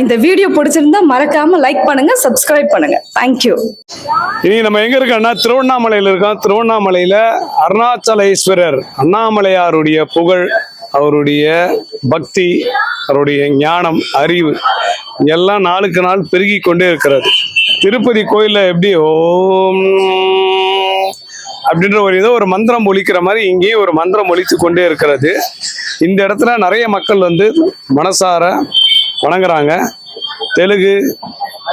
இந்த வீடியோ பிடிச்சிருந்தா மறக்காம லைக் பண்ணுங்க சப்ஸ்கிரைப் பண்ணுங்க. தேங்க்யூ இனி நம்ம எங்க இருக்கோம்னா திருவண்ணாமலையில இருக்கோம். திருவண்ணாமலையில அருணாச்சலேஸ்வரர் அண்ணாமலையாருடைய புகழ் அவருடைய பக்தி அவருடைய ஞானம் அறிவு எல்லாம் நாளுக்கு நாள் பெருகி கொண்டே இருக்கிறது. திருப்பதி கோயிலில் எப்படி ஓம் அப்படின்ற ஒரு ஏதோ ஒரு மந்திரம் ஒழிக்கிற மாதிரி இங்கேயும் ஒரு மந்திரம் ஒழித்து கொண்டே இருக்கிறது. இந்த இடத்துல நிறைய மக்கள் வந்து மனசார வணங்குறாங்க. தெலுங்கு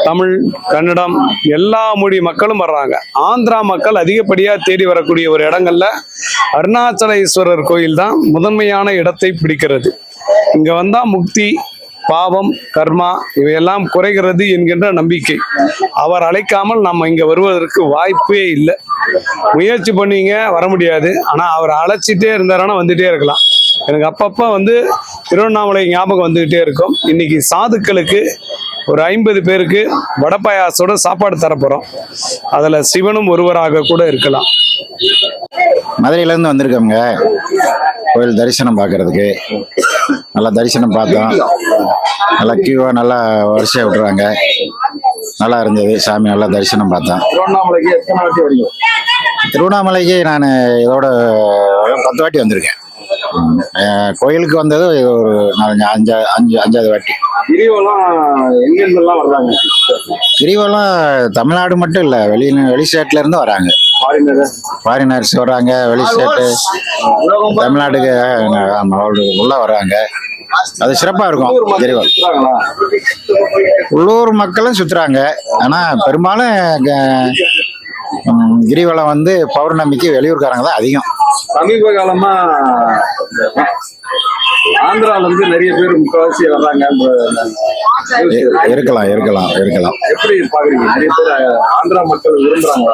தமிழ் கன்னடம் எல்லா மொழி மக்களும் வர்றாங்க. ஆந்திரா மக்கள் அதிகப்படியாக தேடி வரக்கூடிய ஒரு இடங்கள்ல அருணாச்சலேஸ்வரர் கோயில் தான் முதன்மையான இடத்தை பிடிக்கிறது. இங்க வந்தா முக்தி பாவம் கர்மா இவையெல்லாம் குறைகிறது என்கின்ற நம்பிக்கை. அவர் அழைக்காமல் நம்ம இங்க வருவதற்கு வாய்ப்பே இல்லை. முயற்சி பண்ணீங்க வர முடியாது. ஆனா அவர் அழைச்சிட்டே இருந்தாருன்னா வந்துட்டே இருக்கலாம். எனக்கு அப்பப்போ வந்து திருவண்ணாமலை ஞாபகம் வந்துகிட்டே இருக்கும். இன்னைக்கு சாதுக்களுக்கு ஒரு ஐம்பது பேருக்கு வடை பாயாசோட சாப்பாடு தரப்போறோம். அதுல சிவனும் ஒருவராக கூட இருக்கலாம். மதுரையிலேருந்து வந்திருக்கோங்க கோயில் தரிசனம் பார்க்கறதுக்கு. நல்லா தரிசனம் பார்த்தோம். நல்லா கியூவாக நல்லா வரிசையாக விட்டுறாங்க. நல்லா இருந்தது. சாமி நல்லா தரிசனம் பார்த்தோம். திருவண்ணாமலைக்கு எத்தனை வாட்டி வரீங்க திருவண்ணாமலைக்கு நான் இதோட பத்து வாட்டி வந்திருக்கேன். கோயிலுக்கு வந்தது ஒரு நாலஞ்சு அஞ்சு அஞ்சு அஞ்சாவது வாட்டி. கிரிவலம் எங்கெங்கெல்லாம் வர்றாங்க? கிரிவலம் தமிழ்நாடு மட்டும் இல்லை வெளி வெளி ஸ்டேட்ல இருந்து வராங்க. ஃபாரினர்ஸ் வராங்க வெளி ஸ்டேட்டு தமிழ்நாட்டுக்கு அஹ், ஆமா, உள்ள வராங்க அது சிறப்பாக இருக்கும் கிரிவலம். உள்ளூர் மக்களும் சுத்துறாங்க. ஆனா பெரும்பாலும் கிரிவலம் வந்து பௌர்ணமிக்கு வெளியூர்காரங்க தான் அதிகம். சமீப காலமா ஆந்திரால இருந்து நிறைய பேர் முக்காவாசி வர்றாங்க இருக்கலாம் இருக்கலாம் இருக்கலாம். எப்படி பாக்குறீங்க? நிறைய பேர் ஆந்திரா மக்கள் விரும்புறாங்க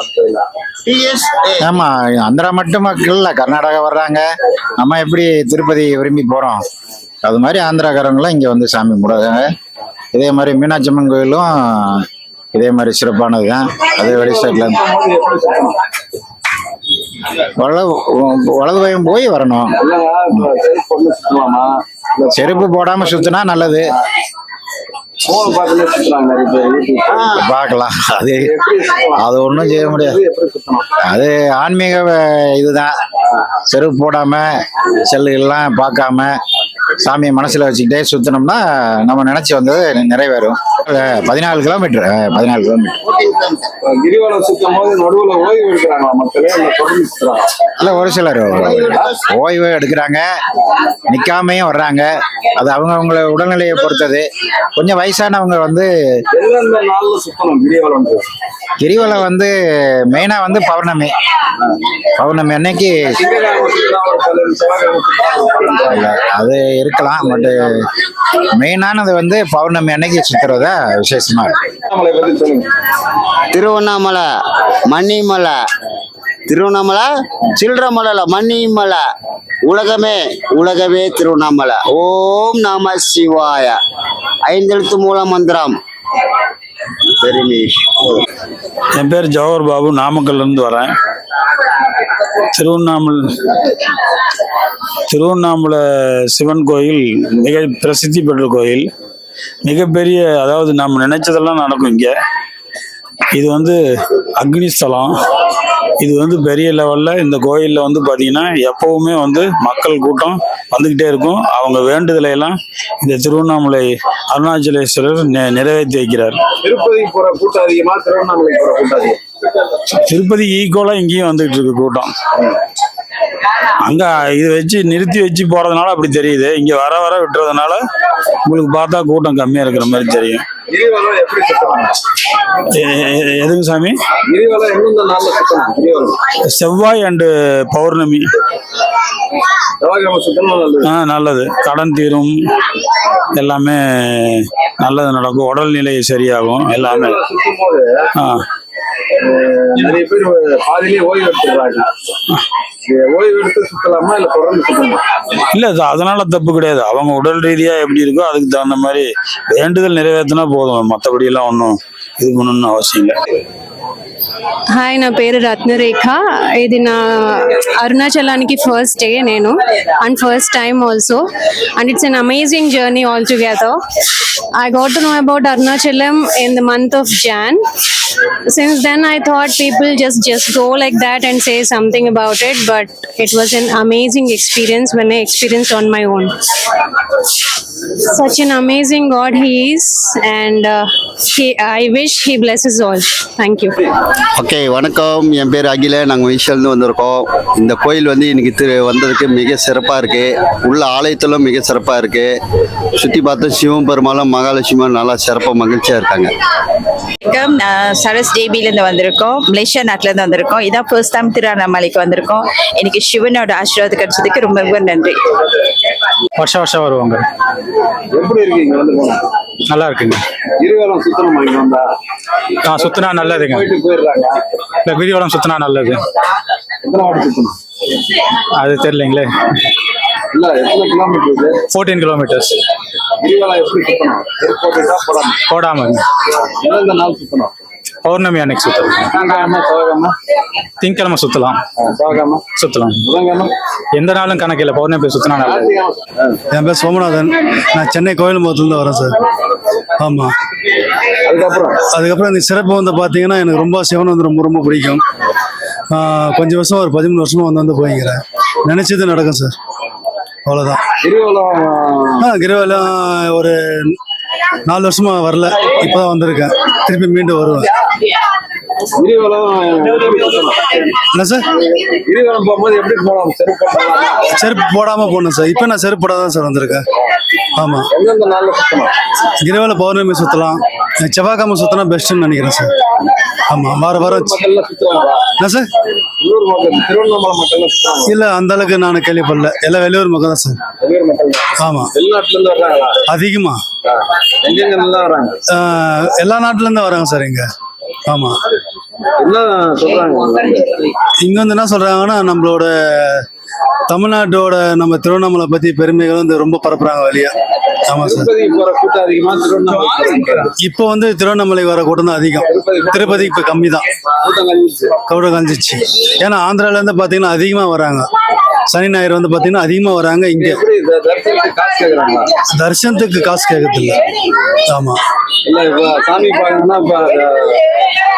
ஆமா ஆந்திரா மட்டும் மக்கள் இல்ல கர்நாடகா வர்றாங்க. நம்ம எப்படி திருப்பதி விரும்பி போறோம்? அது மாதிரி ஆந்திராக்காரங்களும் இங்க வந்து சாமி கும்பிடுறாங்க. இதே மாதிரி மீனாட்சி அம்மன் கோயிலும் இதே மாதிரி சிறப்பானது தான். அதே வெளி ஸ்டேட்ல இருந்து வலது வலது பயம் போய் வரணும். செருப்பு போடாம சுத்தினா நல்லது. பார்க்கலாம். அது அது ஒன்றும் செய்ய முடியாது. அது ஆன்மீக இதுதான். செருப்பு போடாம செல்லுகள்லாம் பார்க்காம சாமியை மனசுல வச்சுக்கிட்டே சுத்தினோம்னா நம்ம நினைச்சு வந்தது நிறைவேறும். பதினாலு கிலோமீட்டர் பதினாலு கிலோமீட்டர் கிரிவலம் சுத்தும் போது நடுவுல ஓய்வு எடுக்கிறாங்களா மக்களே? இல்ல தொடர்ந்து சுத்துறாங்க இல்ல ஒரு சிலர் ஓய்வு எடுக்கிறாங்க நிக்காமையும் வர்றாங்க. அது அவங்க அவங்கள உடல்நிலையை பொறுத்தது. கொஞ்சம் வயசானவங்க வந்து எந்தெந்த நாள்ல சுத்தணும்? கிரிவலம் வந்து. மெயினா வந்து பௌர்ணமி. பௌர்ணமி அன்னைக்கு அது இருக்கலாம் பட் மெயினானது வந்து பௌர்ணமி அன்னைக்கு சுத்துறதா விசேஷமா இருக்கு. திருவண்ணாமலை மணிமலை திருவண்ணாமலை? சில்றமலை மணிமலை உலகமே உலகமே திருவண்ணாமலை. ஓம் நம சிவாய. ஐந்தெழுத்து மூல மந்திரம். என் பேர் ஜவஹர் பாபு நாமக்கல்ல இருந்து வரேன். திருவண்ணாமலை திருவண்ணாமலை சிவன் கோயில் மிக பிரசித்தி பெற்ற கோயில். மிகப்பெரிய அதாவது நம்ம நினைச்சதெல்லாம் நடக்கும் இங்க. இது வந்து அக்னி ஸ்தலம் இது வந்து பெரிய லெவலில் இந்த கோயிலில் வந்து பார்த்தீங்கன்னா எப்பவுமே வந்து மக்கள் கூட்டம் வந்துக்கிட்டே இருக்கும். அவங்க வேண்டுதலை எல்லாம் இந்த திருவண்ணாமலை அருணாச்சலேஸ்வரர் நிறைவேற்றி வைக்கிறார். திருப்பதி போற கூட்டம் அதிகமா திருவண்ணாமலை போற கூட்டம் அதிகம். திருப்பதி ஈக்குவலா இங்கேயும் வந்துகிட்டு இருக்கு கூட்டம். அங்க இது வச்சு நிறுத்தி வச்சு போறதுனால அப்படி தெரியுது. இங்க வர வர விட்டுறதுனால உங்களுக்கு பார்த்தா கூட்டம் கம்மியா இருக்கிற மாதிரி தெரியும். கிரிவலம் எப்படி எ- எதுங்க சாமி? கிரிவலம் எந்தெந்த நாள்ல கிரிவலம் செவ்வாய் அண்டு பௌர்ணமி. நல்லது. கடன் தீரும். எல்லாமே நல்லது நடக்கும். உடல்நிலை சரியாகும். எல்லாமே. சுத்தும் நிறைய பேர் பாதிலேயே ஓய்வு எடுத்துடுறாங்க. ஓய்வு எடுத்து சுத்தலாமா இல்ல தொடர்ந்து சுத்தணுமா இல்ல அது அதனால தப்பு கிடையாது அவங்க உடல் ரீதியா எப்படி இருக்கோ அதுக்கு தகுந்த மாதிரி வேண்டுதல் நிறைவேற்றினா போதும் மற்றபடி எல்லாம் ஒன்றும் இது பண்ணணும்னு அவசியம் இல்லை హాయ్ నా పేరు రత్నరేఖ ఇది నా అరుణాచలానికి ఫస్ట్ డే నేను and first time also and it's an amazing journey all together I got to know about Arunachalam in the month of Jan. Since then, I thought people just just go like that and say something about it, but it was an amazing experience when I experienced on my own. Such an amazing God He is, and uh, he, I wish He blesses all. Thank you. Okay வணக்கம் என் பேர் அகில நாங்கள் விஷயம்னு வந்திருக்கோம் இந்த கோயில் வந்து இன்னைக்கு திரு வந்ததுக்கு மிக சிறப்பாக இருக்கு உள்ள ஆலயத்திலும் மிக சிறப்பாக இருக்கு சுற்றி பார்த்து சிவம் பெருமாளும் மகாலட்சுமியும் நல்லா சிறப்பாக மகிழ்ச்சியாக இருக்காங்க வணக்கம் நான் சரஸ் ஜேபிலேருந்து வந்திருக்கோம். மலேசியா நாட்டிலேருந்து வந்திருக்கோம். இதான் ஃபர்ஸ்ட் டைம் திருவண்ணாமலைக்கு வந்திருக்கோம். எனக்கு சிவனோட ஆசீர்வாதம் கிடைச்சதுக்கு ரொம்ப ரொம்ப நன்றி. வருஷம் வருஷம் வருவாங்க. எப்படி இருக்கீங்க? வந்து நல்லா இருக்குங்க. இருவேலம் சுத்தணும் இங்க வந்தா? ஆ சுத்தினா நல்லதுங்க. போயிட்டு போயிடுறாங்க. இல்லை கிரிவலம் சுத்தினா நல்லது. அது தெரியலைங்களே. இல்ல எத்தனை கிலோமீட்டர் இது? ஃபோர்டீன் கிலோமீட்டர்ஸ் கிரிவலம் எப்படி சுத்தணும்? ஏற்போட்டுட்டா போடாம. போடாமல் எந்தெந்த நாள் சுத்தணும்? பௌர்ணமி அன்னைக்கு சுத்தலாம். திங்கக்கிழமை சுத்தலாம். சுத்தலாம். எந்த நாளும் கணக்கில் பௌர்ணமி சுத்தினா நல்லது என் பேர் சோமநாதன். நான் சென்னை கோயில்முகத்துலேருந்து வரேன் சார். ஆமாம் அதுக்கப்புறம்? அதுக்கப்புறம் இந்த சிறப்பு வந்து பார்த்தீங்கன்னா எனக்கு ரொம்ப சிவன் வந்து ரொம்ப ரொம்ப பிடிக்கும். கொஞ்சம் வருஷம் ஒரு பதிமூணு வருஷமா வந்து வந்து போய்க்கிறேன். நினைச்சது நடக்கும் சார். அவ்வளோதான் கிரிவலம் ஆ கிரிவலம் ஒரு நாலு வருஷமா வரல இப்பதான் வந்திருக்கேன். திருப்பி மீண்டும் வருவேன். என்ன சார்? கிரிவலம் போகும்போது எப்படி போகலாம்? செருப்பு போடாமல் போகணும் சார். இப்போ நான் செருப்பு தான் சார் வந்திருக்கேன். ஆமாம் எந்தெந்த நாள்ல சுத்தணும்? கிரிவல பௌர்ணமி சுற்றலாம் செவ்வாய்க்கிழமை சுற்றினா பெஸ்ட்டுன்னு நினைக்கிறேன் சார். ஆமாம் வார வாரம் என்ன சார்? இல்லை அந்த அளவுக்கு நான் கேள்விப்படல. எல்லாம் வெளியூர் மக்கள் தான் சார். ஆமாம் அதிகமாக எல்லா நாட்டிலேருந்து வராங்க சார் இங்கே. சொல்றாங்க? இங்கே வந்து என்ன சொல்கிறாங்கன்னா நம்மளோட தமிழ்நாட்டோட நம்ம திருவண்ணாமலை பற்றி பெருமைகள் வந்து ரொம்ப பரப்புறாங்க வெளியே. ஆமாம் சார். அதிகமா இப்போ வந்து திருவண்ணாமலை வர கூட்டம் தான் அதிகம். திருப்பதி இப்போ கம்மி தான் கூட்டம் கஞ்சிச்சு ஏன்னா ஆந்திராலேருந்து பார்த்தீங்கன்னா அதிகமாக வராங்க. சனி ஞாயிறு வந்து பார்த்தீங்கன்னா அதிகமாக வராங்க இங்கே. தரிசனத்துக்கு காசு ஆமாம் இல்ல. சாமி இப்ப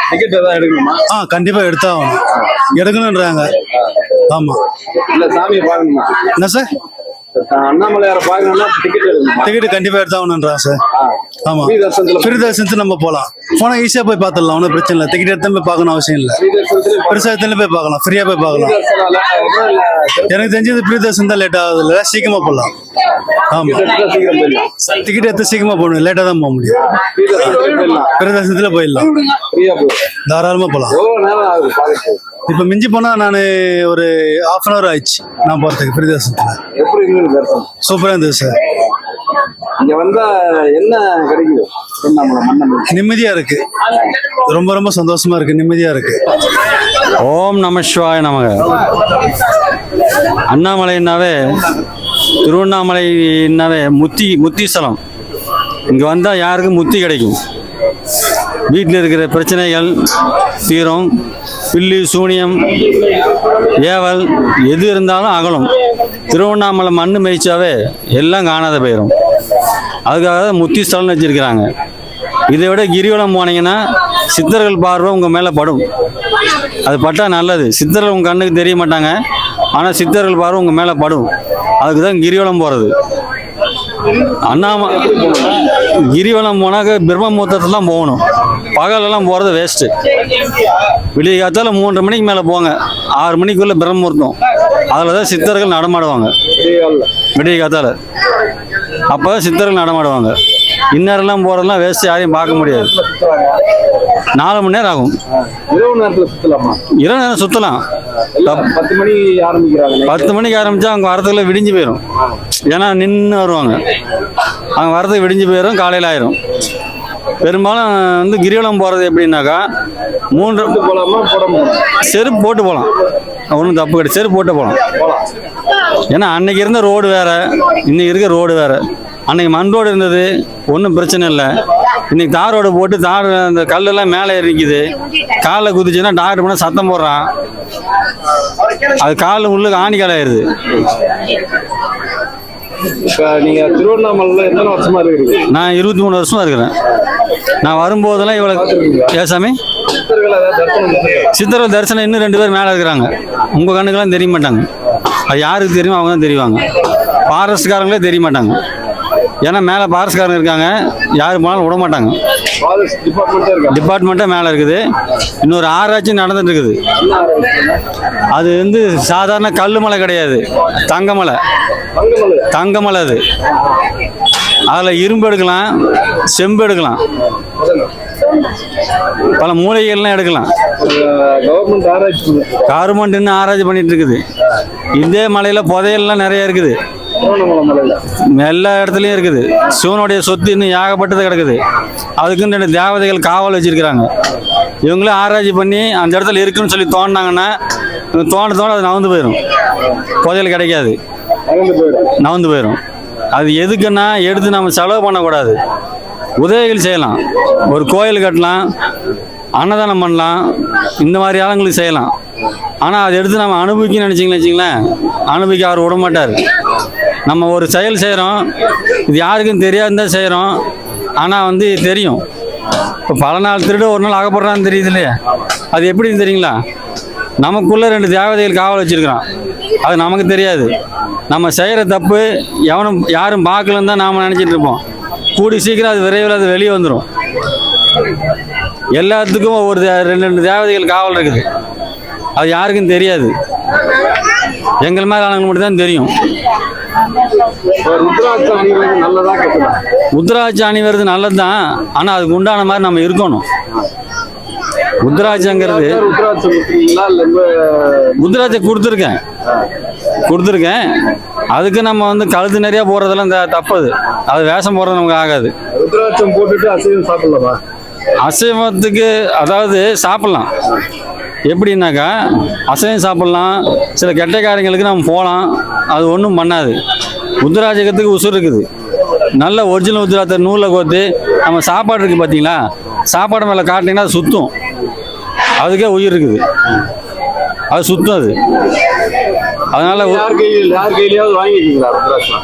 டிக்கெட் ஏதாவது எடுக்கணுமா? ஆ கண்டிப்பாக எடுத்தாகணும். எடுக்கணுன்றாங்க. ஆமாம் இல்ல சாமியை பார்க்கணுமா? என்ன சார்? அண்ணாமலையார பார்க்கணும்னா டிக்கெட் எடுக்கணுமா? டிக்கெட் கண்டிப்பாக எடுத்தாகணுன்றாங்க சார். ஆமாம் ஃப்ரீ தரிசனத்துக்கு நம்ம போகலாம் போனால் ஈஸியாக போய் பார்த்துடலாம் ஒன்றும் பிரச்சனை இல்லை. டிக்கெட் எடுத்து போய் பார்க்கணும் அவசியம் இல்லை. பெருசாக எடுத்துன்னு போய் பார்க்கலாம். ஃப்ரீயாக போய் பார்க்கலாம். எனக்கு தெரிஞ்சது ஃப்ரீ தரிசனம் தான் லேட் ஆகுது. இல்லை சீக்கிரமாக போகலாம் எடுத்தா சீக்கிரம் போயிடலாம். டிக்கெட் எடுத்து சீக்கிரமாக போகணும். லேட்டாக தான் போக முடியும். ஃப்ரீ போயிடலாம். ஃப்ரீயா தாராளமாக போகலாம் இப்போ மிஞ்சி போனால் நான் ஒரு ஆஃப் அன் ஹவர் ஆயிடுச்சு. நான் போகிறதுக்கு ஃப்ரீ தரிசனம்? சூப்பராக இருந்தது சார் இங்க வந்தா என்ன கிடைக்குது? நிம்மதியா இருக்கு. நிம்மதியாக இருக்குது ரொம்ப ரொம்ப சந்தோஷமா இருக்குது நிம்மதியாக இருக்குது ஓம் நம சிவாய நமக. அண்ணாமலைன்னாவே திருவண்ணாமலைன்னாவே முத்தி முத்தீஸ்வரம் இங்கே வந்தால் யாருக்கும் முத்தி கிடைக்கும்? வீட்டில் இருக்கிற பிரச்சனைகள் தீரும் பில்லி சூனியம் ஏவல் எது இருந்தாலும் அகலும். திருவண்ணாமலை மண்ணு மேய்ச்சாவே எல்லாம் காணாத போயிடும் அதுக்காக தான் முத்தி ஸ்தலம்னு வச்சுருக்கிறாங்க. இதை விட கிரிவலம் போனீங்கன்னா சித்தர்கள் பார்வை உங்கள் மேலே படும். அது பட்டால் நல்லது. சித்தர்கள் உங்கள் கண்ணுக்கு தெரிய மாட்டாங்க. ஆனால் சித்தர்கள் பார்வை உங்கள் மேலே படும். அதுக்கு தான் கிரிவலம் போகிறது அண்ணாம கிரிவலம் போனாக்க பிரம்ம தான் போகணும். பகலெல்லாம் போகிறது வேஸ்ட்டு விடிய காத்தால மூன்றரை மணிக்கு மேலே போங்க. ஆறு மணிக்குள்ளே பிரம்ம முகூர்த்தம். அதில் தான் சித்தர்கள் நடமாடுவாங்க. விடிய காத்தால. அப்போ தான் சித்தர்கள் நடமாடுவாங்க. இந்நேரம்லாம் போகிறதெல்லாம் வேஸ்ட்டு யாரையும் பார்க்க முடியாது. நாலு மணி நேரம் ஆகும். இரவு நேரத்துல சுத்தலாமா? இரவு நேரம் சுற்றலாம் பத்து மணி ஆரம்பிக்கிறாங்க பத்து மணிக்கு ஆரம்பித்தா அவங்க வரதுக்குள்ள விடிஞ்சு போயிடும் ஏன்னா நின்று வருவாங்க. அவங்க வரதுக்கு விடிஞ்சு போயிடும் காலையில் ஆயிரும். பெரும்பாலும் வந்து கிரிவலம் போகிறது எப்படின்னாக்கா மூன்று செருப்பு போட்டு போகலாம். ஒன்றும் தப்பு கிடையாது. செருப்பு போட்டு போகலாம் ஏன்னா அன்னைக்கு இருந்த ரோடு வேற இன்னைக்கு இருக்க ரோடு வேற. அன்னைக்கு மண் ரோடு இருந்தது ஒன்றும் பிரச்சனை இல்லை. இன்னைக்கு தார் ரோடு போட்டு தார் அந்த கல்லெல்லாம் மேலே நிற்கிது காலில் குதிச்சுன்னா டாக்டர் பண்ண சத்தம் போடுறான். அது காலில் உள்ளுக்கு ஆணி காலாயிருது இப்ப நீங்க திருவண்ணாமலையில எத்தனை வருஷமா இருக்கிறீங்க? நான் இருபத்தி மூணு வருஷமா இருக்கிறேன். நான் வரும்போதெல்லாம் இவ்வளோ ஏசாமி சித்தர்களை தரிசனம் இன்னும் ரெண்டு பேர் மேலே இருக்கிறாங்க. உங்கள் கண்ணுக்கெல்லாம் தெரிய மாட்டாங்க. அது யாருக்கு தெரியுமோ அவங்க தான் தெரிவாங்க. ஃபாரஸ்ட்காரங்களே தெரிய மாட்டாங்க. ஏன்னா மேலே ஃபாரஸ்ட்காரங்க இருக்காங்க. யார் போனாலும் விட மாட்டாங்க. ஃபாரஸ்ட் டிபார்ட்மெண்ட்டே இருக்காங்க. டிபார்ட்மெண்ட்டே மேலே இருக்குது. இன்னொரு ஆராய்ச்சி நடந்துட்டு இருக்குது. அது வந்து சாதாரண கல் மலை கிடையாது. தங்கமலை தங்கமலை அது. அதில் இரும்பு எடுக்கலாம் செம்பு எடுக்கலாம். பல மூலிகைகள்லாம் எடுக்கலாம். கவர்மெண்ட் ஆராய்ச்சி இன்னும் ஆராய்ச்சி பண்ணிட்டு இருக்குது. இதே மலையில் புதையல்லாம் நிறைய இருக்குது. எல்லா இடத்துலையும் இருக்குது. சிவனுடைய சொத்து இன்னும் ஏகப்பட்டது கிடக்குது. அதுக்குன்னு ரெண்டு தேவதைகள் காவல் வச்சிருக்கிறாங்க. இவங்களும் ஆராய்ச்சி பண்ணி அந்த இடத்துல இருக்குன்னு சொல்லி தோண்டினாங்கன்னா தோண்ட தோண்ட அது நவந்து போயிடும் புதையல் கிடைக்காது. நவந்து போயிடும் அது எதுக்குன்னா எடுத்து நம்ம செலவு பண்ணக்கூடாது. உதவிகள் செய்யலாம். ஒரு கோயில் கட்டலாம் அன்னதானம் பண்ணலாம் இந்த மாதிரி ஆளுங்களுக்கு செய்யலாம். ஆனால் அதை எடுத்து நம்ம அனுபவிக்கணும்னு நினச்சிங்களேன் வச்சிங்களேன் அனுபவிக்க அவர் விட மாட்டார். நம்ம ஒரு செயல் செய்கிறோம் இது யாருக்கும் தெரியாது தான் செய்கிறோம் ஆனால் வந்து தெரியும். இப்போ பல நாள் திருட ஒரு நாள் அகப்படுறான்னு தெரியுது இல்லையா? அது எப்படின்னு தெரியுங்களா? நமக்குள்ளே ரெண்டு தேவதைகள் காவல் வச்சுருக்கிறான். அது நமக்கு தெரியாது. நம்ம செய்கிற தப்பு எவனும் யாரும் பார்க்கலன்னு தான் நாம் நினச்சிட்டு இருப்போம். கூடி சீக்கிரம் அது விரைவில் அது வெளியே வந்துடும் எல்லாத்துக்கும் ஒவ்வொரு ரெண்டு ரெண்டு தேவதைகள் காவல் இருக்குது. அது யாருக்கும் தெரியாது. எங்கள் மேலே ஆளுங்களுக்கு மட்டும் தான் தெரியும். உத்ராட்சி அணிவது நல்லது தான் ஆனால் அதுக்கு உண்டான மாதிரி நம்ம இருக்கணும். உத்ராட்சங்கிறது உத்ராட்சை கொடுத்துருக்கேன். கொடுத்துருக்கேன். அதுக்கு நம்ம வந்து கழுத்து நிறையா போடுறதெல்லாம் த- தப்பது. அது வேஷம் போடுறது நமக்கு ஆகாது. ருத்ராட்சம் போட்டுட்டு அசைவம் சாப்பிடலாமா? அசைவத்துக்கு அதாவது சாப்பிட்லாம். எப்படின்னாக்கா அசைவம் சாப்பிட்லாம். சில கெட்ட காரியங்களுக்கு நம்ம போகலாம். அது ஒன்றும் பண்ணாது. உத்ராஜகத்துக்கு உசுர் இருக்குது. நல்ல ஒரிஜினல் உத்ராத்தை நூலில் கோத்து நம்ம சாப்பாடு இருக்குது பார்த்தீங்களா சாப்பாடு மேலே காட்டினீங்கன்னா அது சுத்தும். அதுக்கே உயிர் இருக்குது. அது சுத்தம் அது. அதனால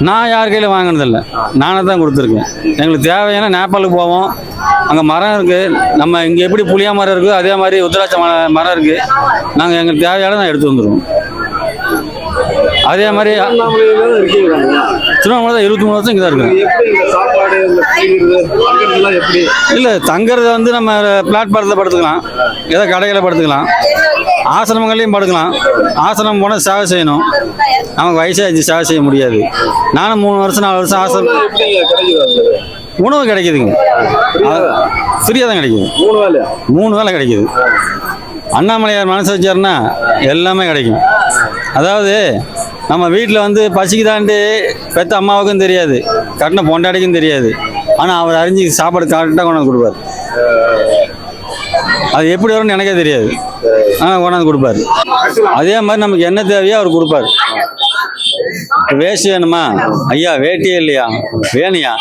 நான் யார் கையில் வாங்கினதில்ல. நானே தான் கொடுத்துருக்கேன். எங்களுக்கு தேவையான நேபாளுக்கு போவோம். அங்கே மரம் இருக்குது நம்ம இங்கே எப்படி புளியா மரம் இருக்குது அதே மாதிரி உத்தராட்ச மரம் இருக்குது நாங்கள் எங்களுக்கு தேவையான நான் எடுத்து வந்துடுவோம் அதே மாதிரி? திருவண்ணாமலை தான் இருபத்தி மூணு வருஷம் இங்கே தான் எப்படி இல்லை தங்குறத வந்து நம்ம பிளாட்பாரத்தில் படுத்துக்கலாம். ஏதோ கடையில் படுத்துக்கலாம். ஆசிரமங்கள்லையும் படுக்கலாம். ஆசிரமம் போனால் சேவை செய்யணும். நமக்கு வயசாச்சு சேவை செய்ய முடியாது. நானும் மூணு வருஷம் நாலு வருஷம் ஆசிரமம் உணவு கிடைக்குதுங்க. ஃப்ரீயாக தான் கிடைக்குது. மூணு வேலையா மூணு வேளை கிடைக்குது. அண்ணாமலையார் மனசு வச்சாருன்னா எல்லாமே கிடைக்கும். அதாவது நம்ம வீட்டில் வந்து பசிக்குதான்ட்டு பெத்த அம்மாவுக்கும் தெரியாது. கட்டின பொண்டாடிக்கும் தெரியாது. ஆனால் அவர் அறிஞ்சு சாப்பாடு கரெக்டாக கொண்டாந்து கொடுப்பார். அது எப்படி வரும்னு எனக்கே தெரியாது. ஆனால் கொண்டாந்து கொடுப்பாரு. அதே மாதிரி நமக்கு என்ன தேவையோ அவர் கொடுப்பாரு. வேஷ்டி வேணுமா ஐயா வேட்டியே இல்லையா? வேணியா?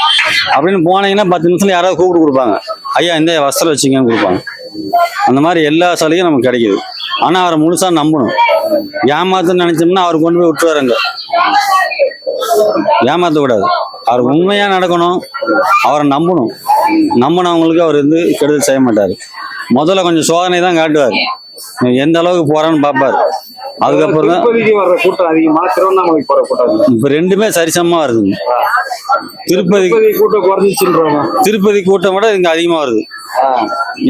அப்படின்னு போனீங்கன்னா பத்து நிமிஷத்துல யாராவது கூப்பிட்டு கொடுப்பாங்க. ஐயா இந்த வஸ்திரம் வச்சுங்கன்னு கொடுப்பாங்க. அந்த மாதிரி எல்லா சலுகையும் நமக்கு கிடைக்குது. ஆனால் அவரை முழுசாக நம்பணும். ஏமாத்துன்னு நினைச்சோம்னா அவர் கொண்டு போய் விட்டுருவாருங்க. ஏமாற்றக்கூடாது அவர் உண்மையாக நடக்கணும். அவரை நம்பணும். நம்பினவங்களுக்கு அவர் வந்து கெடுதல் செய்ய மாட்டார். முதல்ல கொஞ்சம் சோதனை தான் காட்டுவார். எந்த அளவுக்கு போறான்னு பார்ப்பார். அதுக்கப்புறம் தான் கூட்டம் அதிகமா திருவண்ணாமலைக்கு போற கூட்டம் அதிகமா? இப்போ ரெண்டுமே சரிசமமாக வருதுங்க திருப்பதி கூட்டம் குறைஞ்சிச்சுன்றாங்க திருப்பதி கூட்டம் விட இங்கே அதிகமாக வருது.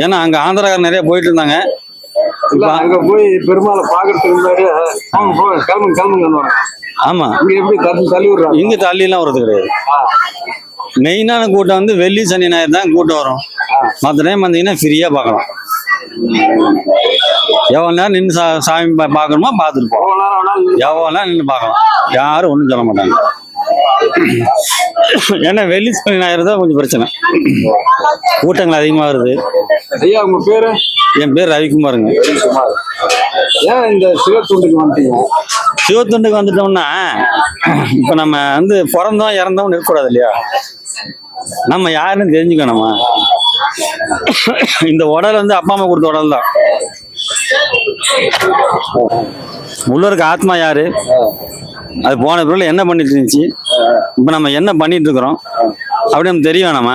ஏன்னா அங்கே ஆந்திராக்காரர் நிறைய போயிட்டு இருந்தாங்க அங்க போய் பெருமாளை பாக்குறதுக்கு முன்னாடி கிளம்புங்க கிளம்புங்க ஆமாம் இங்க எப்படி தள்ளி தள்ளி விடுறாங்க? இங்கே தள்ளிலாம் வருது கிடையாது. மெயினான கூட்டம் வந்து வெள்ளி சனி ஞாயிறு தான் கூட்டம் வரும். மற்ற டைம் வந்தீங்கன்னா ஃப்ரீயாக பார்க்கலாம். எவ்வளோ நேரம் நின்று சா சாமி பார்க்கணுமோ பார்த்துட்டு போகலாம். எவ்வளோ நேரம் நின்று பார்க்கலாம். யாரும் ஒன்றும் சொல்ல மாட்டாங்க. ஏன்னா வெள்ளி சனி ஞாயிறு தான் கொஞ்சம் பிரச்சனை. கூட்டங்கள் அதிகமாக வருது. ஐயா உங்க பேரு? என் பேர் ரவிக்குமாருங்க. குமார் ஏன் இந்த சிவத்துண்டுக்கு வந்துட்டீங்க? சிவத்துண்டுக்கு வந்துட்டோம்னா இப்போ நம்ம வந்து பிறந்தோம் இறந்தோம் இருக்கக்கூடாது இல்லையா? நம்ம யாருன்னு தெரிஞ்சுக்கணுமா? இந்த உடல் வந்து அப்பா அம்மா கொடுத்த உடல் தான். உள்ள இருக்க ஆத்மா யாரு? அது போன பிறகு என்ன பண்ணிட்டு இருந்துச்சு? இப்போ நம்ம என்ன பண்ணிட்டு இருக்கிறோம்? அப்படி நம்ம தெரிய நம்ம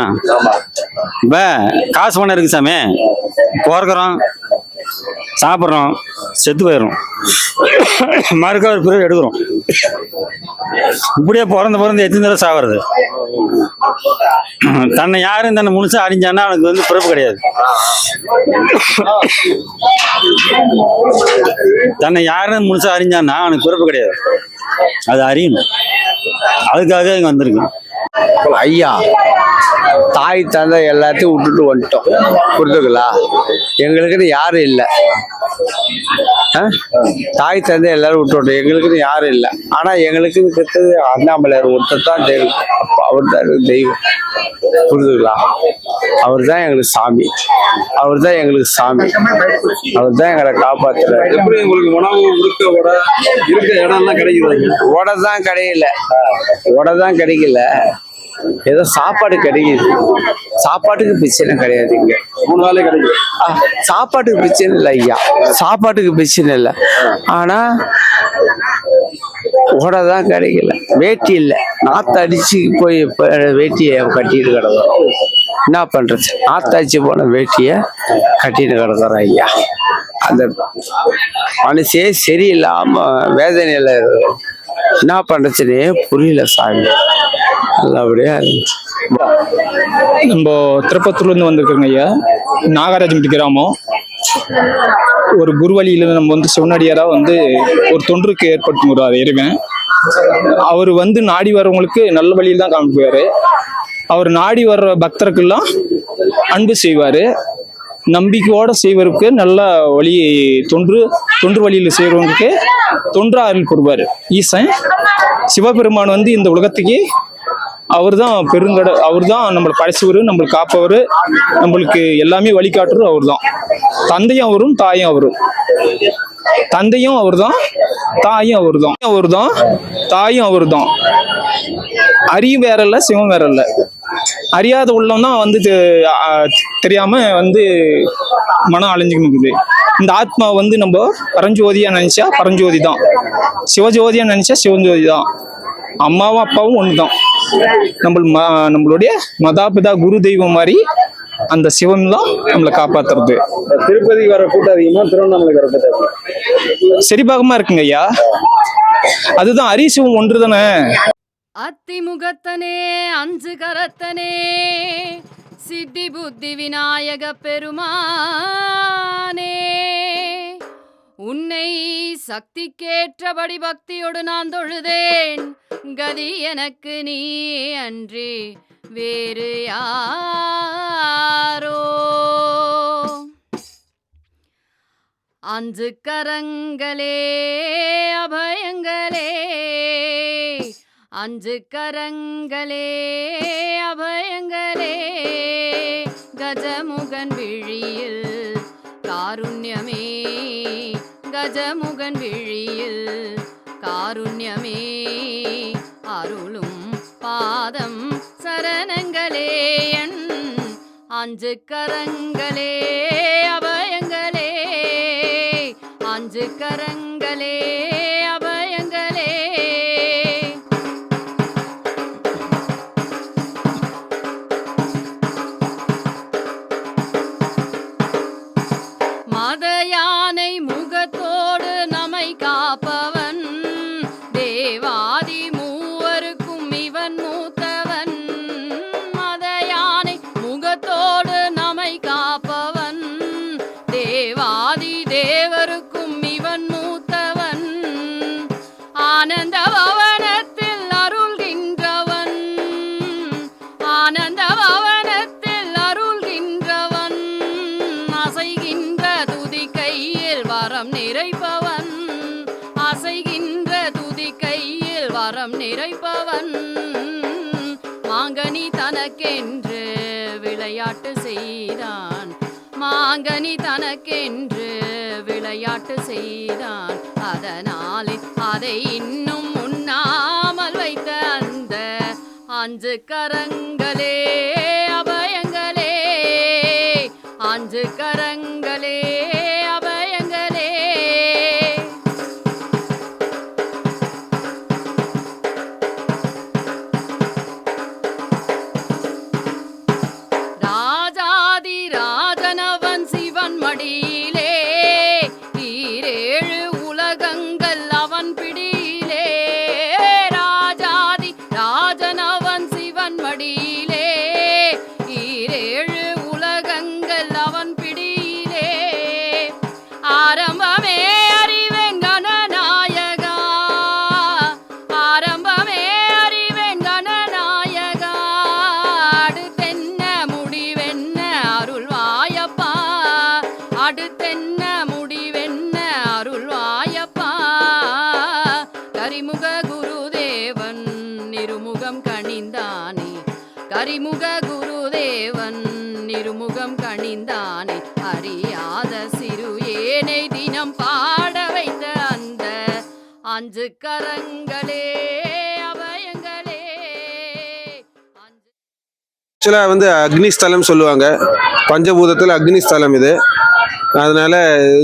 இப்போ காசு பணம் இருக்கு சாமி. பிறக்கிறோம் சாப்பிட்றோம் செத்து போயிடும் மறுக்க ஒரு பிறகு எடுக்கிறோம். இப்படியே பிறந்து பிறந்து எத்தனை தடவை சாவறது தன்னை யாரும் தன்னை முழுசா அறிஞ்சான்னா அவனுக்கு வந்து பிறப்பு கிடையாது. தன்னை யாரும் முழுசா அறிஞ்சான்னா அவனுக்கு பிறப்பு கிடையாது. அது அறியணும். அதுக்காக இங்கே வந்திருக்கேன் ஐயா தாய் தந்தை எல்லாத்தையும் விட்டுட்டு வந்துட்டோம். புரிதுங்களா எங்களுக்குன்னு யாரும் இல்லை. தாய் தந்தை எல்லாரும் விட்டுட்டோம் எங்களுக்குன்னு யாரும் இல்லை. ஆனா எங்களுக்கு இருக்கிறது அண்ணாமலையார் ஒருத்தர் தான் தெய்வம். அவர் தான் தெய்வம். புரிதுங்களா அவர் தான் எங்களுக்கு சாமி. அவர் தான் எங்களுக்கு சாமி. அவர் தான் எங்களை காப்பாத்துறாரு. எப்படி உங்களுக்கு உணவு இருக்க உட இருக்க இடம்லாம் கிடைக்குது? உடை தான் கிடைக்கல. உடை தான் கிடைக்கல. ஏதோ சாப்பாடு கிடைக்குது. சாப்பாட்டுக்கு பிரச்சனை கிடையாது இங்க. மூணு வேலை கிடைக்கும் ஆ, சாப்பாட்டுக்கு பிரச்சனை இல்லை ஐயா. சாப்பாட்டுக்கு பிரச்சனை இல்லை. ஆனா உடை தான் கிடைக்கல. வேட்டி இல்லை. நாத்து அடிச்சு போய் வேட்டியை கட்டிட்டு கிடக்குறோம். என்ன பண்றது? நாத்தாச்சு போன வேட்டியை கட்டிட்டு கிடக்குறோம் ஐயா. அந்த மனசே சரியில்லாம வேதனையில. என்ன பண்றதுனே புரியல சாமி. நல்லபடியா நம்ம திருப்பத்தூர்லேருந்து வந்திருக்கிறோங்க ஐயா. நாகராஜன் கிராமம். ஒரு குருவழியில் நம்ம வந்து சிவனடியாராக வந்து ஒரு தொன்றுக்கு ஏற்படுத்துகிறார் இறைவன். அவர் வந்து நாடி வரவங்களுக்கு நல்ல வழியில் தான் காமிப்பார். அவர் நாடி வர்ற பக்தருக்கெல்லாம் அன்பு செய்வார். நம்பிக்கையோடு செய்வருக்கு நல்ல வழி தொன்று தொன்று வழியில் செய்கிறவங்களுக்கு தொன்று அருள் புரிவார் ஈசன் சிவபெருமான் வந்து இந்த உலகத்துக்கு அவர் தான் பெருங்கட அவர் தான் நம்மளை படைச்சவர் நம்மளுக்கு காப்பவர் நம்மளுக்கு எல்லாமே வழிகாட்டுறது அவர் தான் தந்தையும் அவரும் தாயும் அவரும். தந்தையும் அவர் தான் தாயும் அவர் தான் அவர் தான் தாயும் அவர் தான் அறியும் வேற இல்லை சிவம் வேற இல்லை. அறியாத உள்ளம் தான் வந்து தெரியாம வந்து மனம் அழிஞ்சுக்கணுக்குது இந்த ஆத்மா வந்து நம்ம பரஞ்சோதியா நினைச்சா பரஞ்சோதி தான் சிவஜோதியா நினைச்சா சிவஜோதி தான் அம்மாவும் அப்பாவும் ஒன்று தான் நம்ம ம- நம்மளுடைய மதாபிதா குரு தெய்வம் மாதிரி அந்த சிவம் தான் நம்மளை காப்பாத்துறது. திருப்பதி வர கூட்டம் அதிகமா திருவண்ணாமலைக்கு வர கூட்டம்? சரிபாகமா இருக்குங்க ஐயா. அதுதான் அரிசிவம் ஒன்று தானே. அத்திமுகத்தனே அஞ்சு கரத்தனே சித்தி புத்தி விநாயக பெருமானே. உன்னை சக்திக்கேற்றபடி பக்தியோடு நான் தொழுதேன். கதி எனக்கு நீ அன்றி வேறு யாரோ. அஞ்சு கரங்களே அபயங்களே. அஞ்சு கரங்களே அபயங்களே. கஜமுகன் விழியில் காருண்யமே கஜமுகன் விழியில் காருண்யமே அருளும் பாதம் சரணங்களே என் அஞ்சு கரங்களே அபயங்களே அஞ்சு கரங்களே அப தனக்கென்று விளையாட்டு செய்தான். மாங்கனி தனக்கென்று விளையாட்டு செய்தான். அதனாலே அதை இன்னும் உண்ணாமல் வைத்த அந்த அஞ்சு கரங்களே ஆக்சுவலாக வந்து அக்னி ஸ்தலம் சொல்லுவாங்க. பஞ்சபூதத்தில் அக்னி ஸ்தலம் இது. அதனால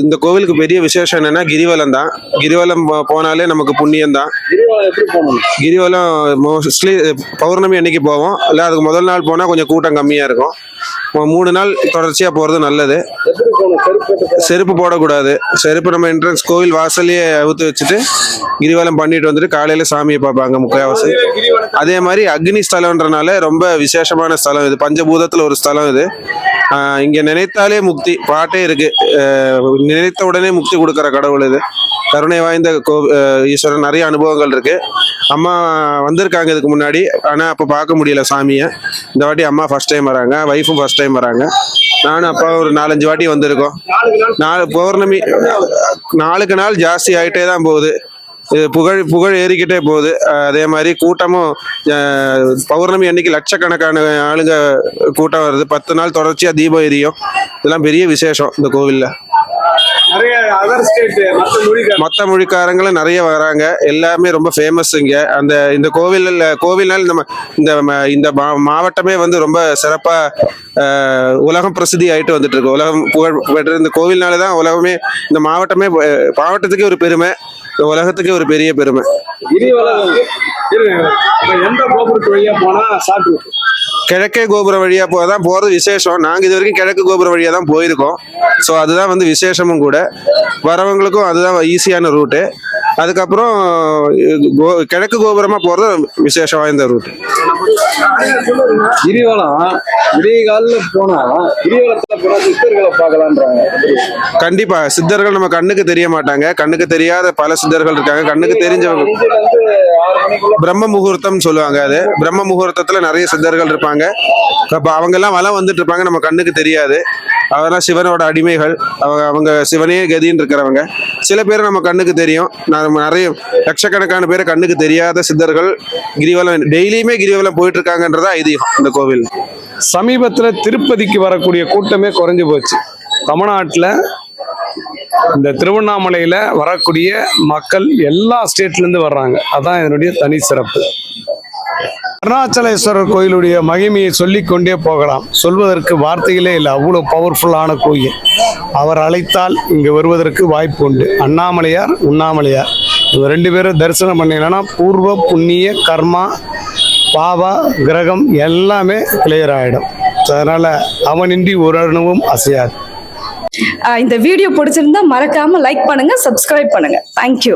இந்த கோவிலுக்கு பெரிய விசேஷம் என்னன்னா கிரிவலம் தான். கிரிவலம் போனாலே நமக்கு புண்ணியம் தான். கிரிவலம் மோஸ்ட்லி பௌர்ணமி அன்னைக்கு போவோம். இல்லை அதுக்கு முதல் நாள் போனால் கொஞ்சம் கூட்டம் கம்மியாக இருக்கும். மூணு நாள் தொடர்ச்சியாக போகிறது நல்லது. செருப்பு போடக்கூடாது. செருப்பு நம்ம என்ட்ரன்ஸ் கோவில் வாசல்லையே அவுத்து வச்சுட்டு கிரிவலம் பண்ணிட்டு வந்துட்டு காலையில் சாமியை பார்ப்பாங்க முக்கால்வாசி அதே மாதிரி அக்னி ஸ்தலம்ன்றனால ரொம்ப விசேஷமான ஸ்தலம் இது. பஞ்சபூதத்தில் ஒரு ஸ்தலம் இது. இங்க நினைத்தாலே முக்தி. பாட்டே இருக்கு. நினைத்த உடனே முக்தி கொடுக்குற கடவுள் இது. கருணை வாய்ந்த கோ ஈஸ்வரன் நிறைய அனுபவங்கள் இருக்கு. அம்மா வந்திருக்காங்க இதுக்கு முன்னாடி. ஆனா அப்ப பார்க்க முடியல சாமியை. இந்த வாட்டி அம்மா ஃபர்ஸ்ட் டைம் வராங்க. ஒய்ஃபும் ஃபர்ஸ்ட் டைம் வராங்க. நானும் அப்பா ஒரு நாலஞ்சு வாட்டி இருக்கும். நாலு பௌர்ணமி நாளுக்கு நாள் ஜாஸ்தி ஆயிட்டே தான் போகுது. இது புகழ் புகழ் ஏறிக்கிட்டே போகுது. அதே மாதிரி கூட்டமும் பௌர்ணமி அன்னைக்கு லட்சக்கணக்கான ஆளுங்க கூட்டம் வருது. பத்து நாள் தொடர்ச்சியாக தீபம் எரியும். இதெல்லாம் பெரிய விசேஷம் இந்த கோவில்ல. நிறைய அதர் ஸ்டேட் மற்ற மொழி மற்ற மொழிக்காரங்களும் நிறைய வராங்க. எல்லாமே ரொம்ப ஃபேமஸ் இங்க. அந்த இந்த கோவில் கோவில்னால் இந்த ம- இந்த இந்த மாவட்டமே வந்து ரொம்ப சிறப்பா உலகம் பிரசித்தி ஆயிட்டு வந்துட்டு இருக்கு உலகம் புகழ் பெற்ற இந்த கோவில்னால தான் உலகமே இந்த மாவட்டமே மாவட்டத்துக்கே ஒரு பெருமை உலகத்துக்கே ஒரு பெரிய பெருமை. எந்த கோபுரத்து வழியா போனா சாப்பிட்டு கிழக்கே கோபுரம் வழியா போ தான் போறது விசேஷம். நாங்க இது வரைக்கும் கிழக்கு கோபுரம் வழியா தான் போயிருக்கோம். ஸோ அதுதான் வந்து விசேஷமும் கூட. வரவங்களுக்கும் அதுதான் ஈஸியான ரூட்டு அதுக்கப்புறம் கோ- கிழக்கு கோபுரமா போறது விசேஷம் வாய்ந்த ரூட் கிரிவலம் விடிய காலில் போனா கிரிவலத்துல போனா சித்தர்களை பார்க்கலான்றாங்க. கண்டிப்பா சித்தர்கள் நம்ம கண்ணுக்கு தெரிய மாட்டாங்க. கண்ணுக்கு தெரியாத பல சித்தர்கள் இருக்காங்க. கண்ணுக்கு தெரிஞ்சவங்க பிரம்ம முகூர்த்தம் சொல்லுவாங்க அது. பிரம்ம முகூர்த்தத்துல நிறைய சித்தர்கள் இருப்பாங்க. அப்ப அவங்க எல்லாம் வலம் வந்துட்டு இருப்பாங்க நம்ம கண்ணுக்கு தெரியாது. அதெல்லாம் சிவனோட அடிமைகள். அவங்க அவங்க சிவனே கதின்னு இருக்கிறவங்க. சில பேர் நம்ம கண்ணுக்கு தெரியும். நான் நிறைய லட்சக்கணக்கான பேர் கண்ணுக்கு தெரியாத சித்தர்கள் கிரிவலம் டெய்லியுமே கிரிவலம் போயிட்டு இருக்காங்கன்றதா ஐதீகம் இந்த கோவில் சமீபத்துல திருப்பதிக்கு வரக்கூடிய கூட்டமே குறைஞ்சு போச்சு. தமிழ்நாட்டில் இந்த திருவண்ணாமலையில வரக்கூடிய மக்கள் எல்லா ஸ்டேட்ல இருந்து வர்றாங்க. அதான் இதனுடைய தனி சிறப்பு. அருணாச்சலேஸ்வரர் கோயிலுடைய மகிமையை சொல்லிக் கொண்டே போகலாம். சொல்வதற்கு வார்த்தைகளே இல்லை. அவ்வளோ பவர்ஃபுல்லான கோயில். அவர் அழைத்தால் இங்கு வருவதற்கு வாய்ப்பு உண்டு. அண்ணாமலையார் உண்ணாமலையார். இவங்க ரெண்டு பேரும் தரிசனம் பண்ணீங்கன்னா பூர்வ புண்ணிய கர்மா பாவா கிரகம் எல்லாமே கிளியர் ஆகிடும் அதனால் அவனின்றி ஒரு அணுவும் அசையாது. இந்த வீடியோ பிடிச்சிருந்தா மறக்காம லைக் பண்ணுங்க சப்ஸ்கிரைப் பண்ணுங்க. தேங்க்யூ